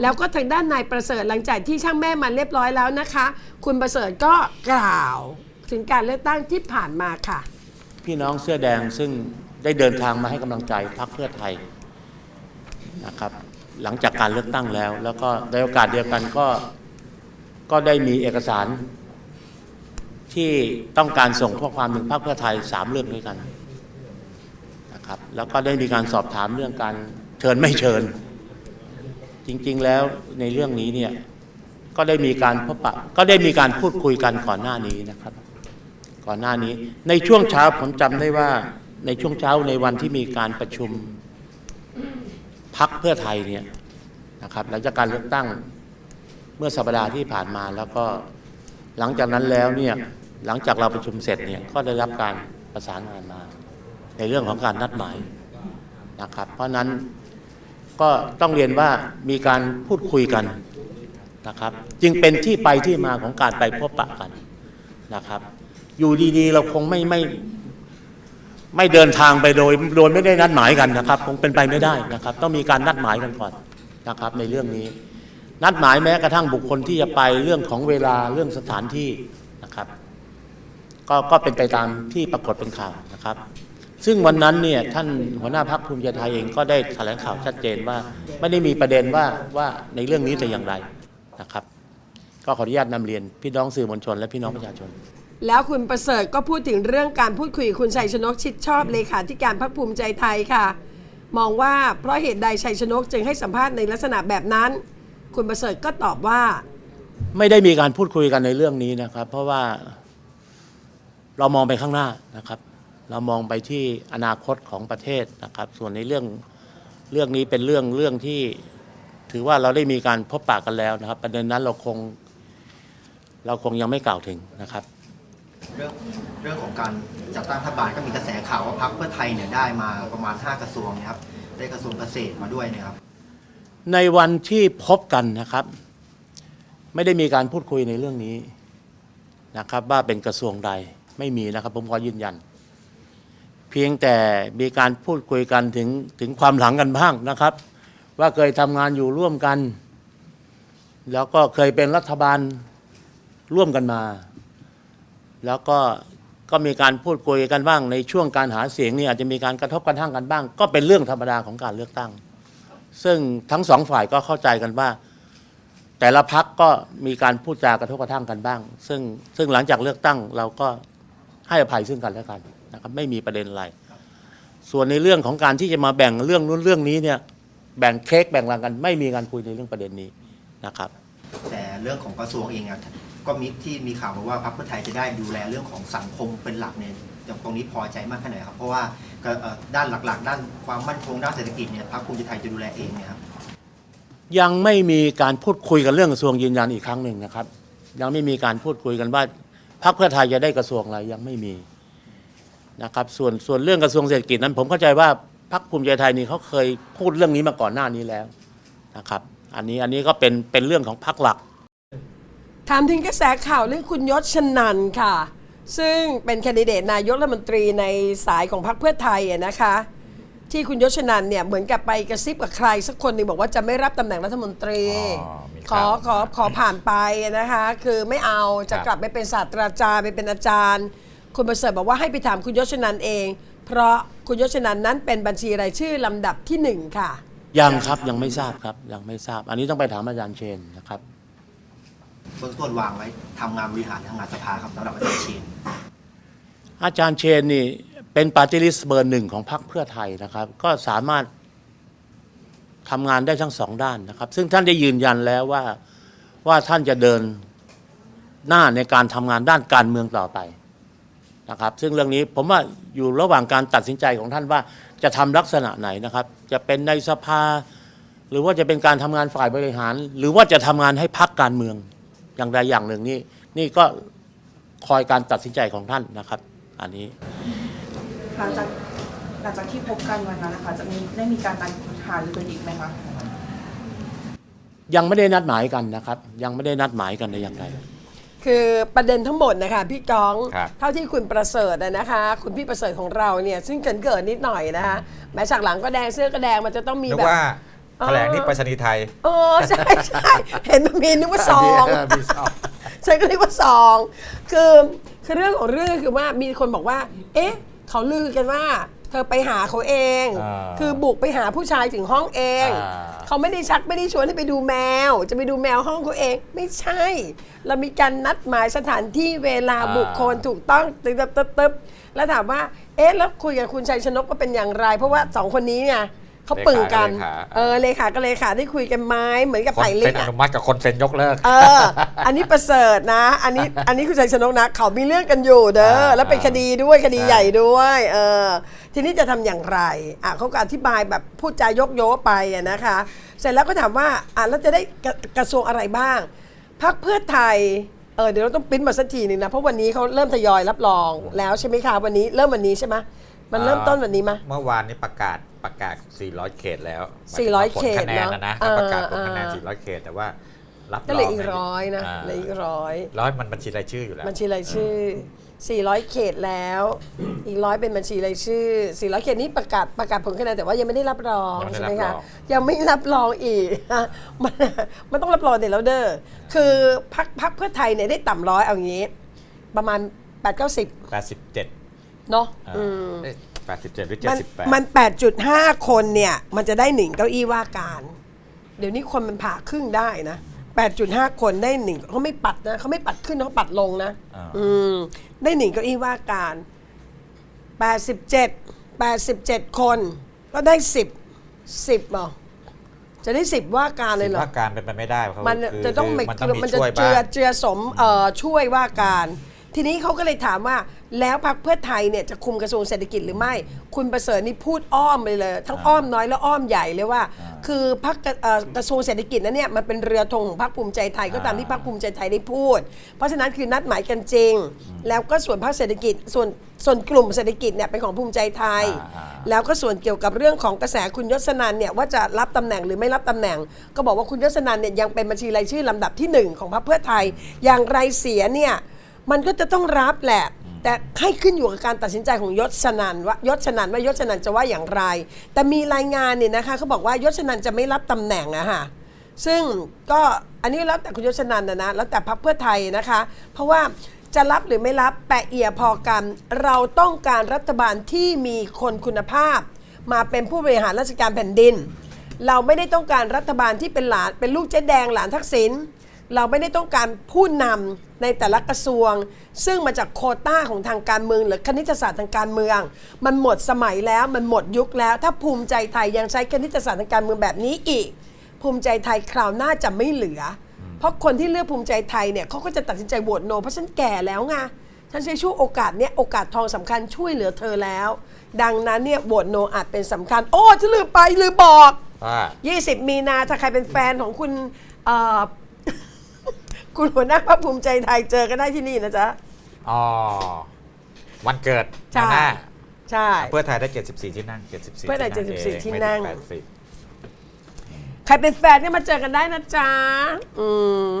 แล้วก็ทางด้านนายประเสริฐหลังจากที่ช่างแม่มันเรียบร้อยแล้วนะคะ คุณประเสริฐก็กล่าว ถึงการเลือกตั้งที่ผ่านมาค่ะ พี่น้องเสื้อแดงซึ่งได้เดินทางมาให้กำลังใจพรรคเพื่อไทยนะครับ หลังจากการเลือกตั้งแล้ว แล้วก็ในโอกาสเดียวกันก็ก็ได้มีเอกสารที่ต้องการส่งข้อความถึงพรรคเพื่อไทยสามเรื่องด้วยกันนะครับ แล้วก็ได้มีการสอบถามเรื่องการเชิญไม่เชิญ จริง ๆ แล้วในเรื่องนี้เนี่ยก็ได้มีการพบปะก็ได้มีการพูดคุยกันก่อนหน้านี้นะครับ ก่อนหน้านี้ ในช่วงเช้าผมจำได้ว่าในช่วงเช้าในวันที่มีการประชุมพักเพื่อไทยเนี่ยนะครับหลังจากการเลือกตั้งเมื่อสัปดาห์ที่ผ่านมาแล้วก็หลังจากนั้นแล้วเนี่ยหลังจากเราประชุมเสร็จเนี่ยก็ได้รับการประสานงานมา ในเรื่องของการนัดหมายนะครับ เพราะฉะนั้น ก็ต้องเรียนว่ามีการพูดคุยกันนะครับ จึงเป็นที่ไปที่มาของการไปพบปะกันนะครับ อยู่ดีๆ เราคงไม่ไม่ไม่เดินทางไปโดยโดยไม่ได้นัดหมายกันนะครับ คงเป็นไปไม่ได้นะครับ ต้องมีการนัดหมายกันก่อนนะครับ ในเรื่องนี้ นัดหมายแม้กระทั่งบุคคลที่จะไปเรื่องของเวลาเรื่องสถานที่นะครับ ก็ก็เป็นไปตามที่ปรากฏเป็นข่าวนะครับ ซึ่งวันนั้นเนี่ยท่านหัวหน้าพักภูมิใจไทยเองก็ได้แถลงข่าวชัดเจนว่า ไม่ได้มีประเด็นว่าว่าในเรื่องนี้จะอย่างไรนะครับ ก็ขออนุญาตนำเรียนพี่น้องสื่อมวลชนและพี่น้องประชาชน แล้วคุณประเสริฐก็พูดถึงเรื่องการพูดคุยกับคุณชัยชนกชิดชอบเลขาธิการพรรคภูมิใจไทยค่ะ มองว่าเพราะเหตุใดชัยชนกจึงให้สัมภาษณ์ในลักษณะแบบนั้น คุณประเสริฐก็ตอบว่า ไม่ได้มีการพูดคุยกันในเรื่องนี้นะครับ เพราะว่าเรามองไปข้างหน้านะครับ เรามองไปที่อนาคตของประเทศนะครับ ส่วนในเรื่องเรื่องนี้เป็นเรื่องเรื่องที่ถือว่าเราได้มีการพบปะกันแล้วนะครับ ประเด็นนั้นเราคงเราคงยังไม่กล่าวถึงนะครับ เรื่องเรื่องของการจัดตั้งรัฐบาลก็มีกระแสข่าวว่าพรรคเพื่อไทยเนี่ยได้มาประมาณ 5 กระทรวงนะครับได้กระทรวงเกษตรมาด้วยนะครับ ในวันที่พบกันนะครับ ไม่ได้มีการพูดคุยในเรื่องนี้นะครับ ว่าเป็นกระทรวงใดไม่มีนะครับ ผมขอยืนยันเพียงแต่มีการพูดคุยกันถึงถึงความหลังกันบ้างนะครับ ว่าเคยทำงานอยู่ร่วมกัน แล้วก็เคยเป็นรัฐบาลร่วมกันมา แล้วก็ก็มีการพูดคุยกันบ้าง ในช่วงการหาเสียงนี่อาจจะมีการกระทบกระทั่งกันบ้าง ก็เป็นเรื่องธรรมดาของการเลือกตั้ง ซึ่งทั้งสองฝ่ายก็เข้าใจกันว่า แต่ละพักก็มีการพูดจากระทบกระทั่งกันบ้าง ซึ่งซึ่งหลังจากเลือกตั้งเราก็ให้อภัยซึ่งกันและกัน นะครับไม่มีประเด็นอะไร ส่วนในเรื่องของการที่จะมาแบ่งเรื่องนู้นเรื่องนี้เนี่ยแบ่งเค้กแบ่งรางกัน ไม่มีการคุยในเรื่องประเด็นนี้นะครับ แต่เรื่องของกระทรวงเองอะก็มีที่มีข่าวมาว่าพรรคเพื่อไทยจะได้ดูแลเรื่องของสังคมเป็นหลักเนี่ยอย่างตรงนี้พอใจมากแค่ไหนครับ เพราะว่าก็เอ่อด้านหลักๆ ด้านความมั่นคงด้านเศรษฐกิจเนี่ยพรรคภูมิใจไทยจะดูแลเองเนี่ยครับยังไม่มีการพูดคุยกันเรื่องกระทรวงยืนยันอีกครั้งหนึ่งนะครับ ยังไม่มีการพูดคุยกันว่าพรรคเพื่อไทยจะได้กระทรวงอะไรยังไม่มี นะครับส่วนส่วนเรื่องกระทรวงเศรษฐกิจนั้น ผมเข้าใจว่าพรรคภูมิใจไทยนี่เขาเคยพูดเรื่องนี้มาก่อนหน้านี้แล้วนะครับ อันนี้อันนี้ก็เป็นเป็นเรื่องของพรรคหลัก ถามถึงกระแสข่าวเรื่องคุณยศชนันค่ะ ซึ่งเป็นแคนดิเดตนายกรัฐมนตรีในสายของพรรคเพื่อไทยอะนะคะ ที่คุณยศชนันเนี่ยเหมือนกับไปกระซิบกับใคร สักคนหนึงบอกว่าจะไม่รับตำแหน่งรัฐมนตรี อ๋อมีขอข่าวขอขอผ่านไปนะคะ คือไม่เอาจะครับกลับไปเป็นศาสตราจารย์ไปเป็นอาจารย์ คุณประเสริฐบอกว่าให้ไปถามคุณยศชนันเอง เพราะคุณยศชนันนั้นเป็นบัญชีรายชื่อลำดับที่หนึ่งค่ะ ยังครับยังไม่ทราบครับยังไม่ทราบ อันนี้ต้องไปถามอาจารย์เชนนะครับเบื้องต้นวางไว้ทำงานบริหารทางงานสภาครับสำหรับอาจารย์เชน อาจารย์เชนนี่เป็นปาร์ตี้ลิสต์เบอร์หนึ่งของพรรคเพื่อไทยนะครับ ก็สามารถทำงานได้ทั้งสองด้านนะครับ ซึ่งท่านได้ยืนยันแล้วว่าว่าท่านจะเดินหน้าในการทำงานด้านการเมืองต่อไป นะครับ ซึ่งเรื่องนี้ผมว่าอยู่ระหว่างการตัดสินใจของท่านว่าจะทำลักษณะไหนนะครับ จะเป็นในสภา หรือว่าจะเป็นการทำงานฝ่ายบริหาร หรือว่าจะทำงานให้พรรคการเมืองอย่างใดอย่างหนึ่งนี่นี่ก็คอยการตัดสินใจของท่านนะครับ อันนี้หลังจากหลังจากที่พบกันวันนั้นนะคะ จะมีได้มีการนัดหารือกันอีกไหมคะยังไม่ได้นัดหมายกันนะครับ ยังไม่ได้นัดหมายกันในอย่างไร คือประเด็นทั้งหมดนะคะพี่ก้องครับ เท่าที่คุณประเสริฐอะนะคะ คุณพี่ประเสริฐของเราเนี่ยซึ่งเกินเกิดนิดหน่อยนะคะแม้ฉากหลังก็แดงเสื้อก็แดงมันจะต้องมีนึกแบบ ว่าออ แถลงที่ไปรษณีย์ไทยเออใช่ใช่เห็นมันมีนึกว่าซอง มีซอง ฉันก็นึกว่าซอง คือคือเรื่องของเรื่องก็คือว่ามีคนบอกว่า เอ๊ะ เขาลือกันว่าเธอไปหาเขาเอง อ่าคือบุกไปหาผู้ชายถึงห้องเอง อ่า เขาไม่ได้ชักไม่ได้ชวนให้ไปดูแมว จะไปดูแมวห้องเขาเอง ไม่ใช่ เรามีการนัดหมายสถานที่เวลาบุคคลถูกต้องตึ๊บตึ๊บตึ๊บตึ๊บแล้วถามว่า เอ๊ะแล้วคุยกับคุณชัยชนกก็เป็นอย่างไร เพราะว่าสองคนนี้เนี่ย เขาปึ่งกันเลขาเออเลขาก็เลขาได้คุยกันไหมเหมือนกับคนไผ่ลิเซ็กนออะนุมัติกับคนเซ็นยกเลิก เออ อันนี้ประเสริฐนะ อันนี้อันนี้คุณชัยชนกนะเขามีเรื่องกันอยู่เด้ออ่าแล้วเป็นคดีด้วยคดีใช่ใหญ่ด้วยเออทีนี้จะทำอย่างไรอะเขาก็อธิบายแบบพูดจายกโยไปอะนะคะ เสร็จแล้วก็ถามว่าอะแล้วจะได้กระกระทรวงอะไรบ้างพักเพื่อไทยเออเดี๋ยวเราต้องปริ้นมาสักทีหนึ่งนะเพราะวันนี้เขาเริ่มทยอยรับรองแล้วใช่ไหมคะวันนี้เริ่มวันนี้ใช่ไหมมันเริ่มต้นวันนี้ไหมเมื่อวานนี้ประกาศ ประกาศ 400 เขตแล้ว400ผลคะแนนนะนะเขตเนอะประกาศผลคะแนนอ่า400 เขตแต่ว่ารับก็เหลือรอีกร้อยนะาเหลืออีกร้อยร้อยมันบัญชีรายชื่ออยู่แล้ว บัญชีรายชื่อ 400 เขตแล้ว อีกร้อยเป็นบัญชีรายชื่อ 400 เขตนี้ประกาศประกาศผลคะแนนแต่ว่ายังไม่ได้รับรองยังไม่ใช่ได้ไหมรับคะรองยังไม่รับรองอีกมันมันต้องรับรองเดี๋ยวแล้วเด้อคือพักพักเพื่อไทยเนี่ยได้ต่ำร้อยเอาอย่างนี้ ประมาณ8 9 0 87เนาะอ่าอืมเอ๊ะ 87 หรือ มัน78มัน 8.5 คนเนี่ย มันจะได้หนึ่งเก้าอี้ว่าการ เดี๋ยวนี้คนมันผ่าครึ่งได้นะ 8.5 คนได้หนึ่งเขาไม่ปัดนะเขาไม่ปัดขึ้นเขาปัดลงนะอ่า อืมได้หนึ่งเก้าอี้ว่าการ 87 87 คนก็ได้ 10 10เหรอจะได้ 10 ว่าการเลยเหรอ ว่าการเป็นไปไม่ได้เพราะมันคือจะต้องคือไม่มันต้องมีมันจะช่วยเจืบ้าอง เจือสมเอ่อช่วยว่าการ ทีนี้เขาก็เลยถามว่าแล้วพรรคเพื่อไทยเนี่ยจะคุมกระทรวงเศรษฐกิจหรือไม่ คุณประเสริฐนี่พูดอ้อมไปเลย ทั้งอ้อมน้อยและอ้อมใหญ่เลยว่า คือพรรคเอ่อกระทรวงเศรษฐกิจนั้นเนี่ยมันเป็นเรือธงของพรรคภูมิใจไทยก็ตามที่พรรคภูมิใจไทยได้พูด เพราะฉะนั้นคือนัดหมายกันจริง แล้วก็ส่วนพรรคเศรษฐกิจส่วนส่วนกลุ่มเศรษฐกิจเนี่ยเป็นของภูมิใจไทย อ่า แล้วก็ส่วนเกี่ยวกับเรื่องของกระแสคุณยศนันเนี่ยว่าจะรับตำแหน่งหรือไม่รับตำแหน่ง ก็บอกว่าคุณยศนันเนี่ยยังเป็นบัญชีรายชื่อลำดับที่หนึ่งของพรรคเพื่อไทย อย่างไรเสียเนี่ย มันก็จะต้องรับแหละ แต่ให้ขึ้นอยู่กับการตัดสินใจของยศนันว่ายศนันว่ายศนันจะว่าอย่างไร แต่มีรายงานเนี่ยนะคะเขาบอกว่ายศนันจะไม่รับตำแหน่งอะค่ะซึ่งก็อันนี้แล้วแต่คุณยศนันนะนะแล้วแต่พรรคเพื่อไทยนะคะ เพราะว่าจะรับหรือไม่รับแปะเอียพอกัน เราต้องการรัฐบาลที่มีคนคุณภาพ มาเป็นผู้บริหารราชการแผ่นดิน เราไม่ได้ต้องการรัฐบาลที่เป็นหลานเป็นลูกเจ๊แดงหลานทักษิณ เราไม่ได้ต้องการผู้นำในแต่ละกระทรวง ซึ่งมาจากโควต้าของทางการเมือง หรือคณิตศาสตร์ทางการเมือง มันหมดสมัยแล้วมันหมดยุคแล้ว ถ้าภูมิใจไทยยังใช้คณิตศาสตร์ทางการเมืองแบบนี้อีก ภูมิใจไทยคราวหน้าจะไม่เหลือ เพราะคนที่เลือกภูมิใจไทยเนี่ยเขาก็จะตัดสินใจโหวตโน เพราะฉันแก่แล้วไงฉันใช้ช่วงโอกาสเนี้ยโอกาสทองสำคัญช่วยเหลือเธอแล้ว ดังนั้นเนี่ยโหวตโนอาจเป็นสำคัญ โอ้ฉันลืมไปลืมบอกว่า20 มีนาถ้าใครเป็นแฟนของคุณเอ่อ คุณหัวหน้าพรรคภูมิใจไทยเจอกันได้ที่นี่นะจ๊ะ อ๋อ วันเกิดใช่หน้าใช่ เพื่อไทยได้ 74 ที่นั่ง 74เพื่อไทยที่นั่ง74เองที่ไม่นั่งถึ80 ใครเป็นแฟนเนี่ยมาเจอกันได้นะจ๊ะ อืม